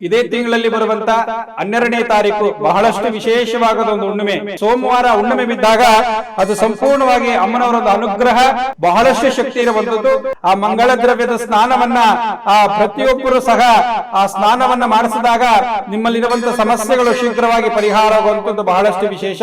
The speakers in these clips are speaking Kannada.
ಇದೇ ತಿಂಗಳಲ್ಲಿ ಬರುವಂತ ಹನ್ನೆರಡನೇ ತಾರೀಕು ಬಹಳಷ್ಟು ವಿಶೇಷವಾದ ಒಂದು ಹುಣ್ಣಿಮೆ. ಸೋಮವಾರ ಹುಣ್ಣಿಮೆ ಬಿದ್ದಾಗ ಅದು ಸಂಪೂರ್ಣವಾಗಿ ಅಮ್ಮನವರ ಒಂದು ಅನುಗ್ರಹ, ಬಹಳಷ್ಟು ಶಕ್ತಿ ಇರುವಂತದ್ದು ಆ ಮಂಗಳ ದ್ರವ್ಯದ ಸ್ನಾನವನ್ನ ಆ ಪ್ರತಿಯೊಬ್ಬರು ಸಹ ಆ ಸ್ನಾನವನ್ನ ಮಾಡಿಸಿದಾಗ ನಿಮ್ಮಲ್ಲಿರುವಂತ ಸಮಸ್ಯೆಗಳು ಶೀಘ್ರವಾಗಿ ಪರಿಹಾರ ಆಗುವಂತದ್ದು ಬಹಳಷ್ಟು ವಿಶೇಷ.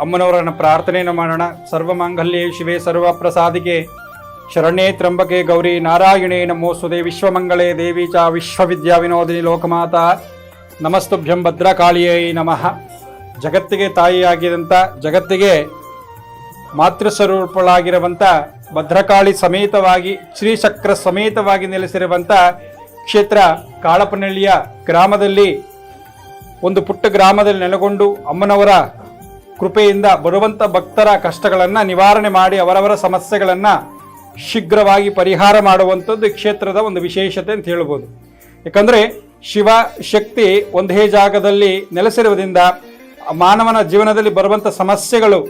ಅಮ್ಮನವರನ್ನ ಪ್ರಾರ್ಥನೆಯನ್ನು ಮಾಡೋಣ. ಸರ್ವಮಾಂಗಲ್ಯೆ ಶಿವೆ, ಸರ್ವ ಪ್ರಸಾದಿಗೆ. ಶರಣ್ಯೇ ತ್ರಂಬಕೆ ಗೌರಿ, ನಾರಾಯಣೇ ನಮೋಸ್ತುತೆ ವಿಶ್ವಮಂಗಳೇ ದೇವಿ ಚ, ವಿಶ್ವವಿದ್ಯಾ ವಿನೋದಿನಿ ಲೋಕಮಾತ. ನಮಸ್ತುಭ್ಯಂ ಭದ್ರಕಾಳಿಯೈ ನಮಃ. ಜಗತ್ತಿಗೆ ತಾಯಿಯಾಗಿದಂಥ ಜಗತ್ತಿಗೆ ಮಾತೃಸ್ವರೂಪಳಾಗಿರುವಂಥ ಭದ್ರಕಾಳಿ ಸಮೇತವಾಗಿ ಶ್ರೀಚಕ್ರ ಸಮೇತವಾಗಿ ನೆಲೆಸಿರುವಂಥ ಕ್ಷೇತ್ರ ಕಾಳಪನಹಳ್ಳಿಯ ಗ್ರಾಮದಲ್ಲಿ, ಒಂದು ಪುಟ್ಟ ಗ್ರಾಮದಲ್ಲಿ ನೆಲೆಗೊಂಡು, ಅಮ್ಮನವರ ಕೃಪೆಯಿಂದ ಬರುವಂಥ ಭಕ್ತರ ಕಷ್ಟಗಳನ್ನು ನಿವಾರಣೆ ಮಾಡಿ ಅವರವರ ಸಮಸ್ಯೆಗಳನ್ನು ಶೀಘ್ರವಾಗಿ ಪರಿಹಾರ ಮಾಡುವಂಥದ್ದು ಕ್ಷೇತ್ರದ ಒಂದು ವಿಶೇಷತೆ ಅಂತ ಹೇಳ್ಬೋದು. ಯಾಕಂದರೆ ಶಿವ ಶಕ್ತಿ ಒಂದೇ ಜಾಗದಲ್ಲಿ ನೆಲೆಸಿರುವುದರಿಂದ ಮಾನವನ ಜೀವನದಲ್ಲಿ ಬರುವಂಥ ಸಮಸ್ಯೆಗಳು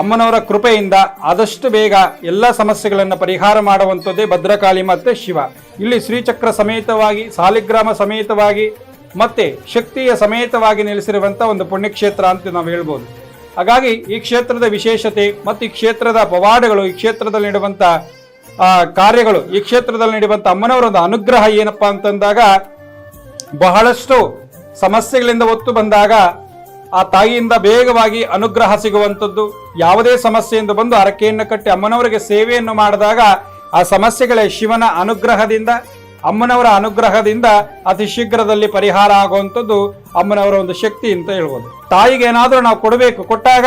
ಅಮ್ಮನವರ ಕೃಪೆಯಿಂದ ಆದಷ್ಟು ಬೇಗ ಎಲ್ಲ ಸಮಸ್ಯೆಗಳನ್ನು ಪರಿಹಾರ ಮಾಡುವಂಥದ್ದೇ ಭದ್ರಕಾಳಿ ಮತ್ತು ಶಿವ. ಇಲ್ಲಿ ಶ್ರೀಚಕ್ರ ಸಮೇತವಾಗಿ, ಸಾಲಿಗ್ರಾಮ ಸಮೇತವಾಗಿ ಮತ್ತೆ ಶಕ್ತಿಯ ಸಮೇತವಾಗಿ ನೆಲೆಸಿರುವಂಥ ಒಂದು ಪುಣ್ಯಕ್ಷೇತ್ರ ಅಂತ ನಾವು ಹೇಳ್ಬೋದು. ಹಾಗಾಗಿ ಈ ಕ್ಷೇತ್ರದ ವಿಶೇಷತೆ ಮತ್ತು ಈ ಕ್ಷೇತ್ರದ ಪವಾಡಗಳು, ಈ ಕ್ಷೇತ್ರದಲ್ಲಿ ನೀಡುವಂಥ ಕಾರ್ಯಗಳು, ಈ ಕ್ಷೇತ್ರದಲ್ಲಿ ನೀಡುವಂಥ ಅಮ್ಮನವರ ಒಂದು ಅನುಗ್ರಹ ಏನಪ್ಪಾ ಅಂತಂದಾಗ ಬಹಳಷ್ಟು ಸಮಸ್ಯೆಗಳಿಂದ ಒತ್ತು ಬಂದಾಗ ಆ ತಾಯಿಯಿಂದ ಬೇಗವಾಗಿ ಅನುಗ್ರಹ ಸಿಗುವಂಥದ್ದು. ಯಾವುದೇ ಸಮಸ್ಯೆಯಿಂದ ಬಂದು ಹರಕೆಯನ್ನು ಕಟ್ಟಿ ಅಮ್ಮನವರಿಗೆ ಸೇವೆಯನ್ನು ಮಾಡಿದಾಗ ಆ ಸಮಸ್ಯೆಗಳೇ ಶಿವನ ಅನುಗ್ರಹದಿಂದ ಅಮ್ಮನವರ ಅನುಗ್ರಹದಿಂದ ಅತಿ ಶೀಘ್ರದಲ್ಲಿ ಪರಿಹಾರ ಆಗುವಂಥದ್ದು ಅಮ್ಮನವರ ಒಂದು ಶಕ್ತಿ ಅಂತ ಹೇಳ್ಬೋದು. ತಾಯಿಗೆ ಏನಾದರೂ ನಾವು ಕೊಡಬೇಕು, ಕೊಟ್ಟಾಗ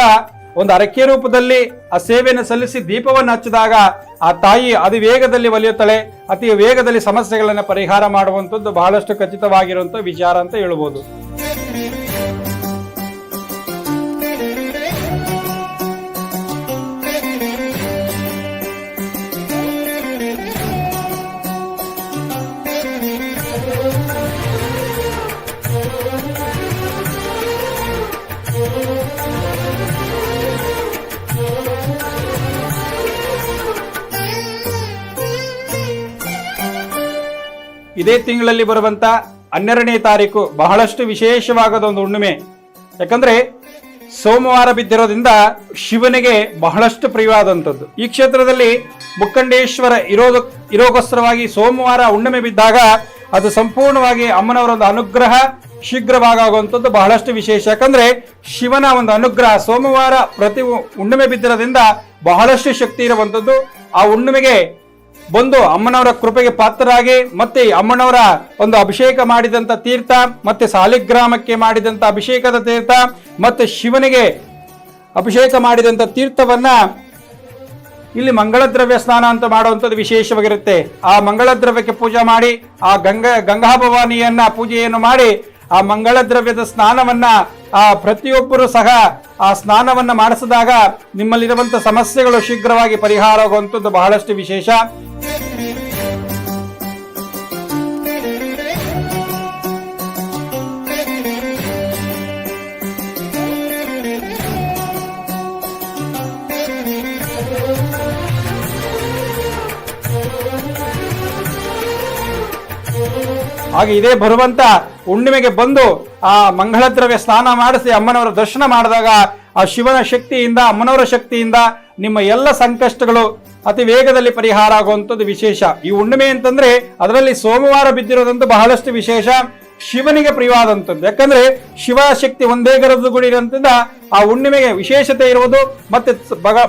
ಒಂದು ಅರಕೆ ರೂಪದಲ್ಲಿ ಆ ಸೇವೆಯನ್ನು ಸಲ್ಲಿಸಿ ದೀಪವನ್ನು ಹಚ್ಚಿದಾಗ ಆ ತಾಯಿ ಅತಿ ವೇಗದಲ್ಲಿ ಒಲಿಯುತ್ತಾಳೆ, ಅತಿ ವೇಗದಲ್ಲಿ ಸಮಸ್ಯೆಗಳನ್ನು ಪರಿಹಾರ ಮಾಡುವಂಥದ್ದು ಬಹಳಷ್ಟು ಖಚಿತವಾಗಿರುವಂಥ ವಿಚಾರ ಅಂತ ಹೇಳ್ಬೋದು. ಇದೇ ತಿಂಗಳಲ್ಲಿ ಬರುವಂತ ಹನ್ನೆರಡನೇ ತಾರೀಕು ಬಹಳಷ್ಟು ವಿಶೇಷವಾದ ಒಂದು ಹುಣ್ಣಿಮೆ. ಯಾಕಂದ್ರೆ ಸೋಮವಾರ ಬಿದ್ದಿರೋದ್ರಿಂದ ಶಿವನಿಗೆ ಬಹಳಷ್ಟು ಪ್ರಿಯವಾದಂಥದ್ದು. ಈ ಕ್ಷೇತ್ರದಲ್ಲಿ ಮುಖಂಡೇಶ್ವರ ಇರೋದ, ಇರೋಗೋಸ್ಕರವಾಗಿ ಸೋಮವಾರ ಹುಣ್ಣಿಮೆ ಬಿದ್ದಾಗ ಅದು ಸಂಪೂರ್ಣವಾಗಿ ಅಮ್ಮನವರ ಒಂದು ಅನುಗ್ರಹ ಶೀಘ್ರವಾಗುವಂಥದ್ದು ಬಹಳಷ್ಟು ವಿಶೇಷ. ಯಾಕಂದ್ರೆ ಶಿವನ ಒಂದು ಅನುಗ್ರಹ ಸೋಮವಾರ ಪ್ರತಿ ಹುಣ್ಣಿಮೆ ಬಿದ್ದಿರೋದ್ರಿಂದ ಬಹಳಷ್ಟು ಶಕ್ತಿ ಇರುವಂಥದ್ದು. ಆ ಹುಣ್ಣಿಮೆಗೆ ಬಂದು ಅಮ್ಮನವರ ಕೃಪೆಗೆ ಪಾತ್ರರಾಗಿ, ಮತ್ತೆ ಅಮ್ಮನವರ ಒಂದು ಅಭಿಷೇಕ ಮಾಡಿದಂತ ತೀರ್ಥ, ಮತ್ತೆ ಸಾಲಿಗ್ರಾಮಕ್ಕೆ ಮಾಡಿದಂತ ಅಭಿಷೇಕದ ತೀರ್ಥ, ಮತ್ತೆ ಶಿವನಿಗೆ ಅಭಿಷೇಕ ಮಾಡಿದಂತ ತೀರ್ಥವನ್ನ ಇಲ್ಲಿ ಮಂಗಳ ದ್ರವ್ಯ ಸ್ನಾನ ಅಂತ ಮಾಡುವಂಥದ್ದು ವಿಶೇಷವಾಗಿರುತ್ತೆ. ಆ ಮಂಗಳ ದ್ರವ್ಯಕ್ಕೆ ಪೂಜೆ ಮಾಡಿ, ಆ ಗಂಗಾ ಗಂಗಾ ಭವಾನಿಯನ್ನ ಪೂಜೆಯನ್ನು ಮಾಡಿ, ಆ ಮಂಗಳ ದ್ರವ್ಯದ ಸ್ನಾನವನ್ನ, ಆ ಪ್ರತಿಯೊಬ್ಬರು ಸಹ ಆ ಸ್ನಾನವನ್ನ ಮಾಡಿಸಿದಾಗ ನಿಮ್ಮಲ್ಲಿರುವಂಥ ಸಮಸ್ಯೆಗಳು ಶೀಘ್ರವಾಗಿ ಪರಿಹಾರ ಆಗುವಂಥದ್ದು ಬಹಳಷ್ಟು ವಿಶೇಷ. ಹಾಗೆ ಇದೇ ಬರುವಂತ ಹುಣ್ಣಿಮೆಗೆ ಬಂದು ಆ ಮಂಗಳ ದ್ರವ್ಯ ಸ್ನಾನ ಮಾಡಿಸಿ ಅಮ್ಮನವರ ದರ್ಶನ ಮಾಡಿದಾಗ ಆ ಶಿವನ ಶಕ್ತಿಯಿಂದ, ಅಮ್ಮನವರ ಶಕ್ತಿಯಿಂದ ನಿಮ್ಮ ಎಲ್ಲ ಸಂಕಷ್ಟಗಳು ಅತಿ ವೇಗದಲ್ಲಿ ಪರಿಹಾರ ಆಗುವಂಥದ್ದು ವಿಶೇಷ. ಈ ಹುಣ್ಣಿಮೆ ಅಂತಂದ್ರೆ ಅದರಲ್ಲಿ ಸೋಮವಾರ ಬಿದ್ದಿರೋದಂತೂ ಬಹಳಷ್ಟು ವಿಶೇಷ. ಶಿವನಿಗೆ ಪ್ರಿಯವಾದಂಥದ್ದು. ಯಾಕಂದ್ರೆ ಶಿವಶಕ್ತಿ ಒಂದೇ ಗರದ್ದು ಗುಡಿ ಇರೋದ್ರಿಂದ ಆ ಹುಣ್ಣಿಮೆಗೆ ವಿಶೇಷತೆ ಇರುವುದು ಮತ್ತೆ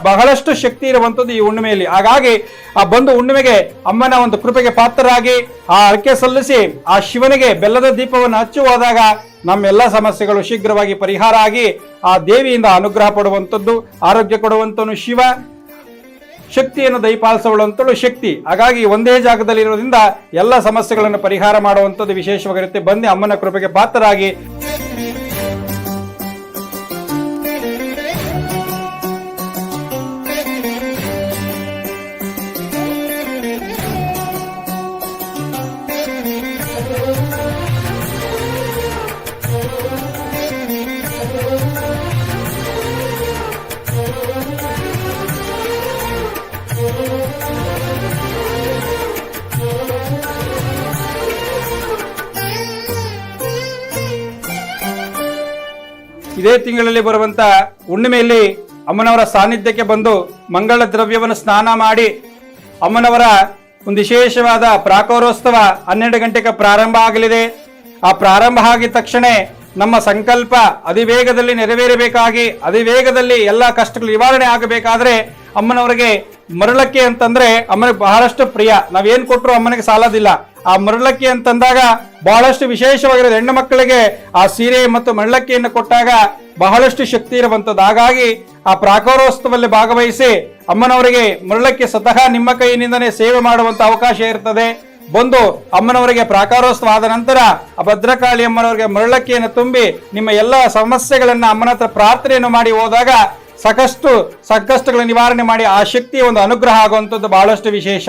ಬಹಳಷ್ಟು ಶಕ್ತಿ ಇರುವಂಥದ್ದು ಈ ಹುಣ್ಣಿಮೆಯಲ್ಲಿ. ಹಾಗಾಗಿ ಆ ಬಂದು ಹುಣ್ಣಿಮೆಗೆ ಅಮ್ಮನ ಒಂದು ಕೃಪೆಗೆ ಪಾತ್ರರಾಗಿ ಆ ಅರ್ಕೆ ಸಲ್ಲಿಸಿ ಆ ಶಿವನಿಗೆ ಬೆಲ್ಲದ ದೀಪವನ್ನು ಹಚ್ಚಿ ಹೋದಾಗ ನಮ್ಮೆಲ್ಲ ಸಮಸ್ಯೆಗಳು ಶೀಘ್ರವಾಗಿ ಪರಿಹಾರ ಆಗಿ ಆ ದೇವಿಯಿಂದ ಅನುಗ್ರಹ ಪಡುವಂಥದ್ದು, ಆರೋಗ್ಯ ಕೊಡುವಂಥನು ಶಿವ ಶಕ್ತಿಯನ್ನು ದಯಪಾಲಿಸಬಲ್ಲಂತಳು ಶಕ್ತಿ. ಹಾಗಾಗಿ ಒಂದೇ ಜಾಗದಲ್ಲಿ ಇರೋದ್ರಿಂದ ಎಲ್ಲ ಸಮಸ್ಯೆಗಳನ್ನು ಪರಿಹಾರ ಮಾಡುವಂಥದ್ದು ವಿಶೇಷವಾಗಿರುತ್ತೆ. ಬನ್ನಿ ಅಮ್ಮನ ಕೃಪೆಗೆ ಪಾತ್ರರಾಗಿ. ಇದೇ ತಿಂಗಳಲ್ಲಿ ಬರುವಂತ ಹುಣ್ಣಿಮೆಯಲ್ಲಿ ಅಮ್ಮನವರ ಸಾನ್ನಿಧ್ಯಕ್ಕೆ ಬಂದು ಮಂಗಳ ದ್ರವ್ಯವನ್ನು ಸ್ನಾನ ಮಾಡಿ ಅಮ್ಮನವರ ಒಂದು ವಿಶೇಷವಾದ ಪ್ರಾಕಾರೋತ್ಸವ ಹನ್ನೆರಡು ಗಂಟೆಗೆ ಪ್ರಾರಂಭ ಆಗಲಿದೆ. ಆ ಪ್ರಾರಂಭ ಆಗಿದ ತಕ್ಷಣ ನಮ್ಮ ಸಂಕಲ್ಪ ಅಧಿವೇಗದಲ್ಲಿ ನೆರವೇರಬೇಕಾಗಿ, ಅಧಿವೇಗದಲ್ಲಿ ಎಲ್ಲ ಕಷ್ಟಗಳು ನಿವಾರಣೆ ಆಗಬೇಕಾದ್ರೆ ಅಮ್ಮನವರಿಗೆ ಮರಳಕ್ಕಿ ಅಂತಂದ್ರೆ ಅಮ್ಮನಿಗೆ ಬಹಳಷ್ಟು ಪ್ರಿಯ. ನಾವೇನ್ ಕೊಟ್ಟರು ಅಮ್ಮನಿಗೆ ಸಾಲದಿಲ್ಲ. ಆ ಮರಳಕ್ಕಿ ಅಂತಂದಾಗ ಬಹಳಷ್ಟು ವಿಶೇಷವಾಗಿರೋದು ಹೆಣ್ಣು ಮಕ್ಕಳಿಗೆ ಆ ಸೀರೆ ಮತ್ತು ಮರಳಕ್ಕಿಯನ್ನು ಕೊಟ್ಟಾಗ ಬಹಳಷ್ಟು ಶಕ್ತಿ ಇರುವಂತದ್ದು ಹಾಗಾಗಿ ಆ ಪ್ರಾಕಾರೋತ್ಸವದಲ್ಲಿ ಭಾಗವಹಿಸಿ ಅಮ್ಮನವರಿಗೆ ಮರಳಕ್ಕೆ ಸ್ವತಃ ನಿಮ್ಮ ಕೈಯಿಂದನೇ ಸೇವೆ ಮಾಡುವಂತ ಅವಕಾಶ ಇರ್ತದೆ. ಬಂದು ಅಮ್ಮನವರಿಗೆ ಪ್ರಾಕಾರೋತ್ಸವ ಆದ ನಂತರ ಆ ಭದ್ರಕಾಳಿ ಅಮ್ಮನವರಿಗೆ ಮರಳಕ್ಕಿಯನ್ನು ತುಂಬಿ ನಿಮ್ಮ ಎಲ್ಲ ಸಮಸ್ಯೆಗಳನ್ನ ಅಮ್ಮನ ಹತ್ರ ಪ್ರಾರ್ಥನೆಯನ್ನು ಮಾಡಿ ಹೋದಾಗ ಸಾಕಷ್ಟು ಸಂಕಷ್ಟಗಳ ನಿವಾರಣೆ ಮಾಡಿ ಆ ಶಕ್ತಿಯ ಒಂದು ಅನುಗ್ರಹ ಆಗುವಂಥದ್ದು ಬಹಳಷ್ಟು ವಿಶೇಷ.